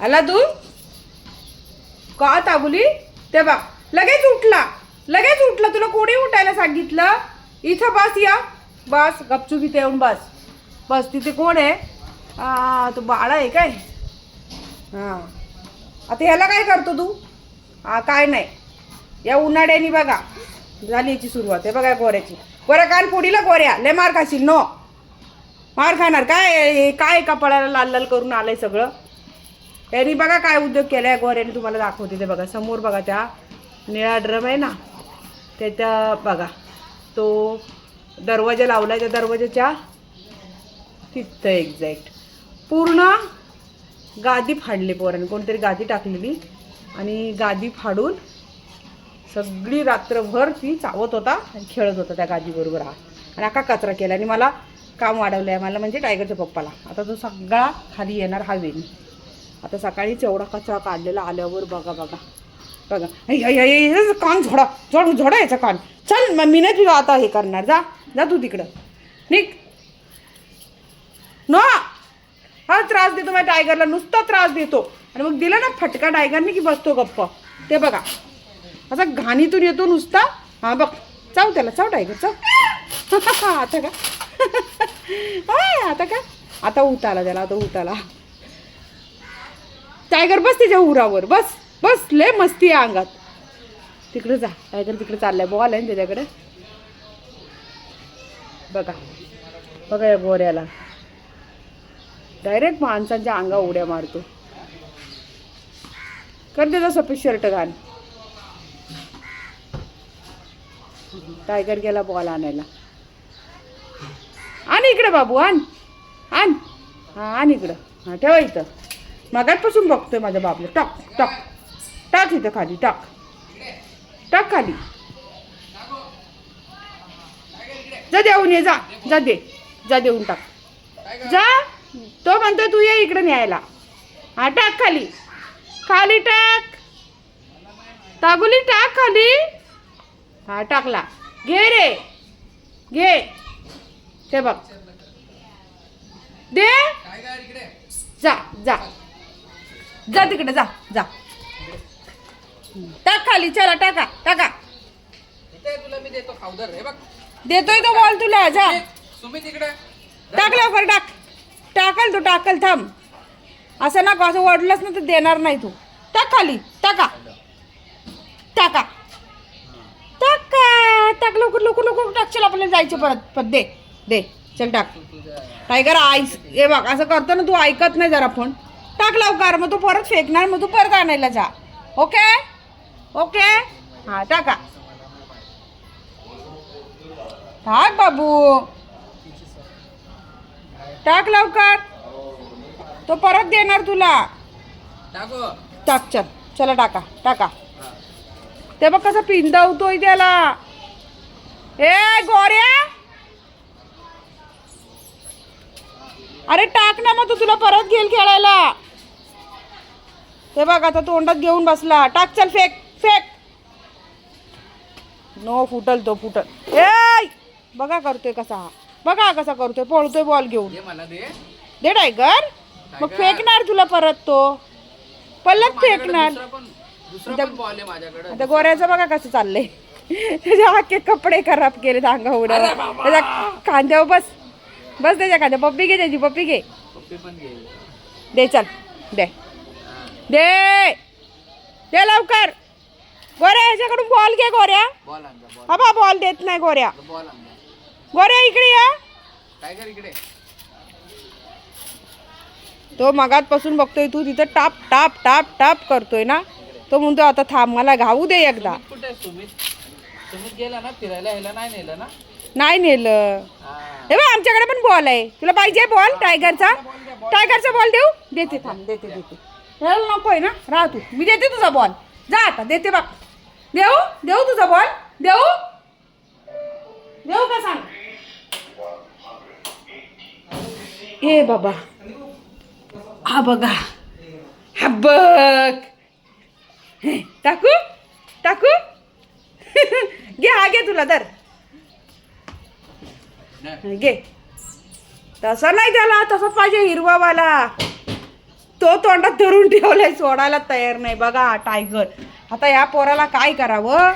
आला तू? का तागुली ते बघ लगेच उठला. लगेच उठला. तुला कोणी उठायला सांगितलं? इथं बस या. बस गपचूप इथे येऊन बस. बस तिथे कोण आहे? तू तो बाळा आहे काय? हां. आता ह्याला काय करतो तू? हा काय नाही. या उन्हाळ्यानी बघा. झाली याची सुरुवात. आहे बघा गोऱ्याची. गोऱ्या कान पुढीला गोऱ्या. लय मार खाशील नो. मार खाणार. काय हे काय कपाळाला लाल लाल करून आलंय सगळं? यांनी बघा काय उद्योग केला आहे गोऱ्याने तुम्हाला दाखवते ते बघा. समोर बघा त्या निळा ड्रम आहे ना? त्याच्या बघा. तो दरवाजा लावलाय. त्या दरवाजाच्या तिथं एक्झॅक्ट पूर्ण गादी फाडली पोराने. कोणतरी गादी टाकलेली. आणि गादी फाडून सगळी रात्रभर ती चावत होता आणि खेळत होता त्या गादीबरोबर हा. आणि अख्खा कचरा केला. आणि मला काम वाढवलं आहे मला म्हणजे टायगरच्या पप्पाला. आता तो सगळा खाली येणार हवेने. आता सकाळीच एवढा कचरा काढलेला आल्यावर बघा बघा. बघा. कान झोडा झोड झोडा याचा कान. चल मग मी नाही आता हे करणार. जा जा तू तिकडं. निक न. हा त्रास देतो माझ्या टायगरला नुसता त्रास देतो. आणि मग दिला ना फटका टायगरने की बसतो गप्प. ते बघा. असा घाणीतून येतो नुसता. हा बघ. चाव त्याला. चाव टायगर चाव. आता का? आता का? आता उताला त्याला आता उताला टायगर बस त्याच्या उरावर. बस बस लय मस्ती आहे अंगात. तिकडे जा टायगर तिकडे चाललाय बॉल आहे ना त्याच्याकडे. बघा बघा या गोऱ्याला. डायरेक्ट माणसांच्या अंगा उड्या मारतो. कर दे सफेद शर्ट घाल. टायगर गेला बॉल आणायला. आण इकडे बाबू आण. आण. हां आण इकडं. हां ठेवा इथं. मागातपासून बघतोय माझ्या बाबला. टाक टाक. टाक इथं खाली टाक. टाक खाली. जा देऊन ये जा. जा दे. जा देऊन टाक. जा. तो म्हणतोय तू ये इकडे न्यायला. हा टाक खाली. खाली टाक. तागुली टाक खाली. हा टाकला. घे रे. घे. ते बघ. दे. जा जा. जा तिकडे जा जा. टाक खाली चला टाका टाका. इथे तुला मी देतो खावदर हे बघ. देतोय तो बॉल तुला जा. तुम्ही तिकडे. टाक लवकर टाक. टाकल तू टाकल थांब. असं ना असं वडलंच ना तर देणार नाही तू. टाक खाली टाका. टाका. टाका टाक लवकर लवकर लवकर टाक. चल आपल्याला जायचं परत परत दे दे. चल टाक. Tiger ice. हे बघ असं करतो ना तू ऐकत नाही जरा फोन. टाक लवकर मग तू परत फेकणार मग तू परत आणायला जा. ओके? ओके? हां टाका. टाक बाबू. टाक लवकर. तो परत देणार तुला. टाको. टाक चल. चला टाका टाका. ते बघ कसं पिंदवतोय त्याला. ए गोऱ्या. अरे टाक ना मग तू तुला परत घेईल खेळायला. ते बघ आता तोंडात घेऊन बसला. टाक चल फेक फेक. नो फुटल तो फुटल. ए बघा करतोय कसा हा. बघा कसा करतोय पळतोय बॉल घेऊन. दे टायगर मग फेकणार तुला परत तो. पल्लत फेकणार. आता गोऱ्याचं बघा कसं चाललंय. त्याचे अख्खे कपडे खराब केले अंगा उड्या त्याच्या खांद्यावर बस. बस त्याच्या खांद्या पप्पी घे त्याची पप्पी घे. दे चल. दे. दे. दे लवकर. गोऱ्या ह्याच्याकडून बॉल घे गोऱ्या. बॉल आणजा बॉल हा बा बॉल देत नाही गोऱ्या. गोऱ्या इकडे या. इकडे. तो मगातपासून बघतोय तू तिथं टाप टाप टाप टाप करतोय ना? तो म्हणतो आता थांब मला घाऊ दे एकदा. गेला ना फिरायला ह्याला नाही नेलं ना? नाही नेलं. हा. हे बघ आमच्याकडे पण बॉल आहे. तुला पाहिजे बॉल टायगरचा टायगरचा बॉल देऊ? देते थांब देते देते. ह्याला नको आहे ना? राह तू. मी देते तुझा बॉल जा आता देते बघ देऊ? देऊ तुझा बॉल देऊ? देऊ का सांग? ए बाबा. हा बघा. हा बघ. टाकू? टाकू? घे हा घे तुला तर. घे. तसा नाही त्याला तसा पाहिजे हिरवावाला. तो तोंडात धरून ठेवलाय सोडायला तयार नाही. बघा टायगर आता या पोराला काय करावं?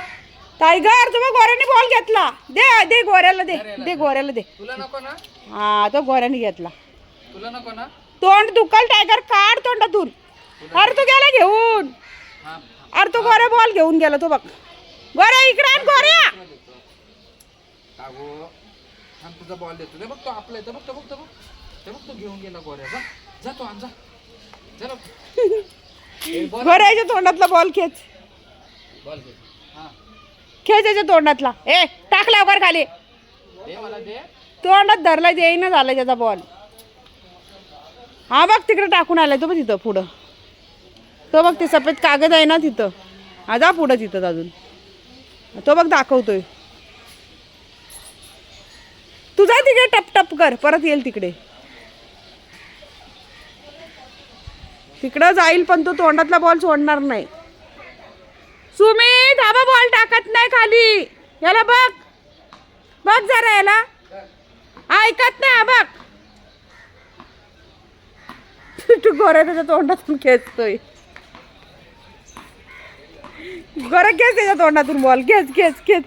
टायगर तुम्ही गोऱ्याने बॉल घेतला. दे दे गोऱ्याला दे दे गोऱ्याला दे. तुला नको ना? हा तो गोऱ्याने घेतला. तुला नको ना? तोंड दुखल टायगर काढ तोंडातून. अरे तू गेला घेऊन. हा. अरे तो गोऱ्या बॉल घेऊन गेला तो बघ. गोऱ्या इकडे आण गोऱ्या. तुझा बॉल देतो. बघ तो आपला येतो बघ तो बघ तो बघ. ते बघ तो घेऊन गेला गोऱ्या. जा तो आण जा. गोऱ्याच्या तोंडातला बॉल खेच. खेच. याच्या तोंडातला. ए टाक लवकर खाली. दे मला दे. तोंडात धरला येईना झाला त्याचा बॉल हा बघ तिकडे टाकून आलाय तो बघ तिथं पुढं. तो बघ ते सफेद कागद आहे ना तिथं. हा जा पुढं तिथं अजून. तो बघ दाखवतोय. तुझा तिकडे टप टप कर. परत येईल तिकडे. तिकडं जाईल पण तो तोंडातला बॉल सोडणार नाही. सुमित हा बॉल टाकत नाही खाली. याला बघ. बघ जरा याला. ऐकत नाही हा बघ. तू गोऱ्या त्याच्या तोंडातून खेचतोय. गोऱ्या खेच त्याच्या तोंडातून बॉल खेच खेच खेच.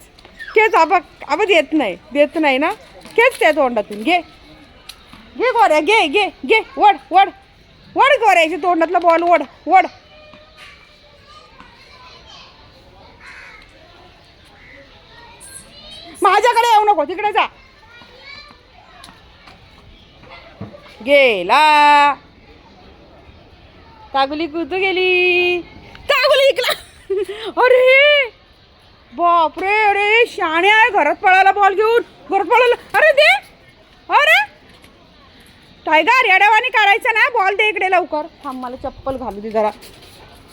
खेच हा बघ. हा देत नाही. देत नाही ना. खेच त्या तोंडातून. घे. घे गोऱ्या घे घे घे. वड वड वड गोऱ्याच्या तोंडातला बॉल वड वड माझ्याकडे येऊ नको तिकडे जा. गेला. कागुली कुठं गेली? कागुली इकला अरे बापरे अरे शाणे आहे घरात पळायला बॉल घेऊन. घरात पळायला अरे दे. अरे टायगर येड्यावानी काढायचं ना? बॉल दे इकडे लवकर. थांब मला चप्पल घालू दे जरा.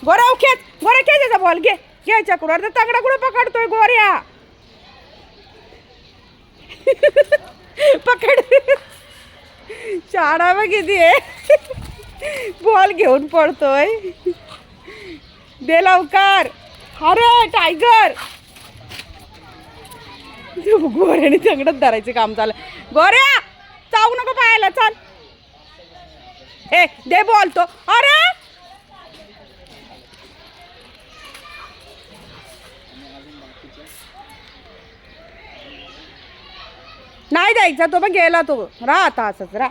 गोरा खेच गोरा खेच याचा बॉल. घे घ्यायच्या चक्र अरे तगडा कुठं पकडतोय गोऱ्या? पकड. शाळा बघ किती आहे. बॉल घेऊन पडतोय दे लवकर. अरे टायगर. गोऱ्याने चांगलंच धरायचं काम चाललं गोऱ्या जाऊ नको पाहायला चाल. ए दे बोलतो अरे नाही द्यायचा तो पण गेला तो. राह आता असंच राह.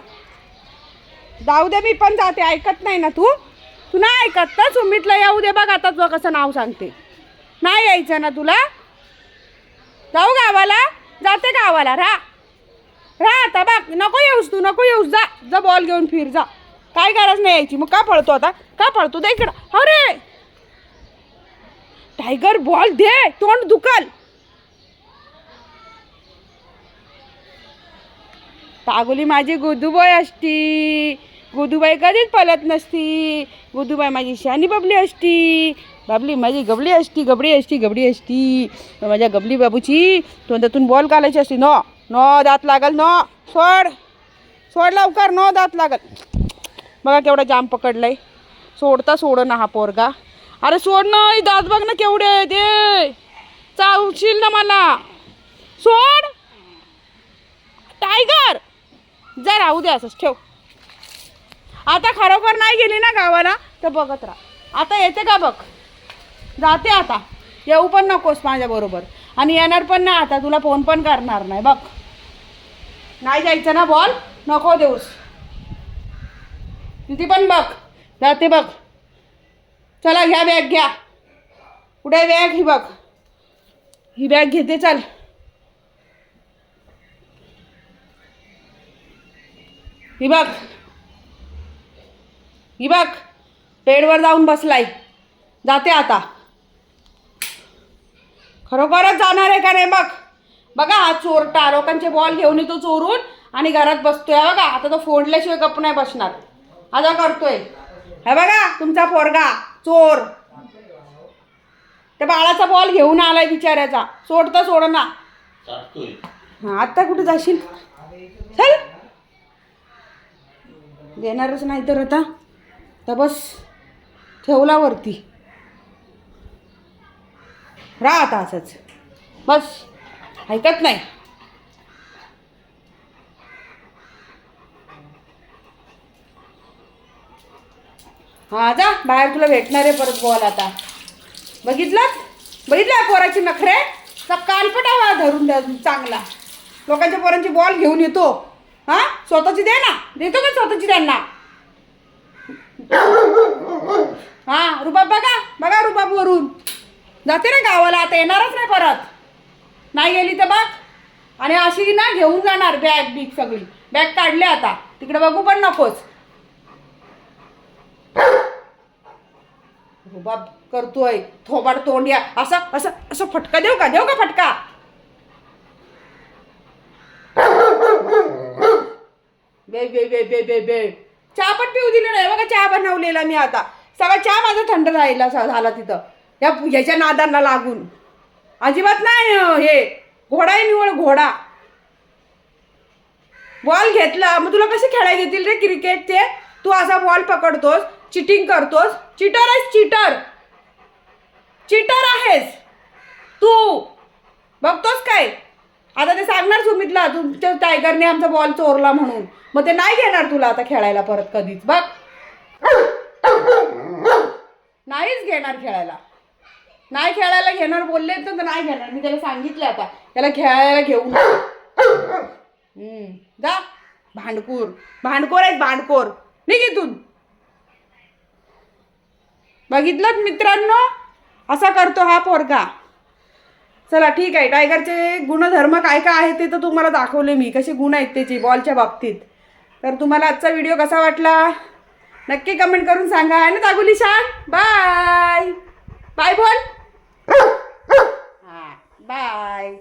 जाऊ दे मी पण जाते. ऐकत नाही ना तू? तू नाही ऐकत ना? सुमितला येऊ दे बघ आता तुझं कसं नाव सांगते. नाही यायचं ना तुला? जाऊ गावाला? जाते गावाला राह. राह आता बघ. नको येऊस तू नको येऊस. जा. जा बॉल घेऊन फिर जा. काय गरज नाही यायची. मग का पळतो आता? का पळतो? दे इकडं. अरे! टायगर बॉल दे. तोंड दुखल. पागोली माझी गोदूबाई असती. गोदूबाई कधीच पलत नसती. गोदूबाई माझी शानी बबली असती. बाबली माझी गबली असती गबडी असती गबडी असती. माझ्या गबली बाबूची तोंडातून बॉल घालायची असती. नो नो दात लागल नो. सोड. सोड लवकर नो दात लागल. बघा केवढा जाम पकडलाय. सोडता सोड ना हा पोरगा. अरे सोड ना दात बघ ना केवढे आहे ते चावशील ना मला. सोड. टायगर. जा राहू दे असंच ठेव. आता खरोखर नाही गेली ना गावाला तर बघत राहा. आता येते का बघ? जाते आता. येऊ पण नकोस माझ्याबरोबर आणि येणार पण नाही आता तुला फोन पण करणार नाही. बघ. नाही जायचं ना बॉल? नको देऊस. तिथे पण बघ. जाते बघ. चला घ्या बॅग घ्या. कुठे बॅग? ही बघ. ही बॅग घेते चल. ही बघ. ही बघ. पेडवर जाऊन बसलाय. जाते आता. खरोखरच जाणार आहे का नाही बघ? बघा हा चोरटा लोकांचे बॉल घेऊन येतो चोरून आणि घरात बसतोय. बघा आता तो फोडल्याशिवाय गप्प नाही बसणार. आता करतोय हे बघा तुमचा पोरगा चोर. त्या बाळाचा बॉल घेऊन आलाय बिचाऱ्याचा. सोडता सोड ना हा आता कुठे जाशील? चल. देणारच नाही तर आता. तर बस. ठेवला वरती. राह आता असंच. बस. ऐकत नाही. हा जा. बाहेर तुला भेटणार आहे परत बॉल आता. बघितलं? बघितलं पोराची नखरे? तर कालपटावा धरून द्या चांगला. लोकांच्या पोरांची बॉल घेऊन येतो. हा? स्वतःची दे ना. देतो का स्वतःची त्यांना? हा रुबाब बघा. बघा रुबाब वरून. जाते ना गावाला. आता येणारच नाही परत. नाही गेली तर बघ. आणि अशी ना घेऊन जाणार बॅग बिग सगळी. बॅग काढले आता. तिकडे बघू पण नकोच रुबाब करतोय. थोबाड तोंड या. असं असं असं फटका देऊ का? देऊ का फटका? बे बे बे बे बे बे. चहा पण पिऊ दिली नाही. बघा चहा बनवलेला मी आता. सगळा चहा माझा थंड राहिला झाला तिथं. या ह्याच्या नादांना लागून. अजिबात नाही हे. घोडा आहे निवळ घोडा. बॉल घेतला. मग तुला कसे खेळायला देतील रे क्रिकेट ते तू असा बॉल पकडतोस. चिटिंग करतोस. चिटर आहेस चिटर चिटर आहेस. तू. बघतोस काय? आता ते सांगणार सुमितला तुमच्या टायगरने आमचा बॉल चोरला म्हणून. मग ते नाही घेणार तुला आता खेळायला परत कधीच. बघ. नाहीच घेणार खेळायला. नाही खेळायला घेणार बोलले तर नाही घेणार. मी त्याला सांगितलं आता. त्याला खेळायला घेऊन जा. भांडपूर भांडकोर आहेत भांडकोर निघ इथून. बघितलं मित्रांनो? असा करतो हा पोरगा. चला ठीक आहे. टायगरचे गुणधर्म काय काय आहे ते तर तुम्हाला दाखवले मी. कसे गुण आहेत त्याचे बॉलच्या बाबतीत. तर तुम्हाला आजचा व्हिडिओ कसा वाटला? नक्की कमेंट करून सांगा. आहे ना दागुली शान? बाय बाय बोल. हां बाय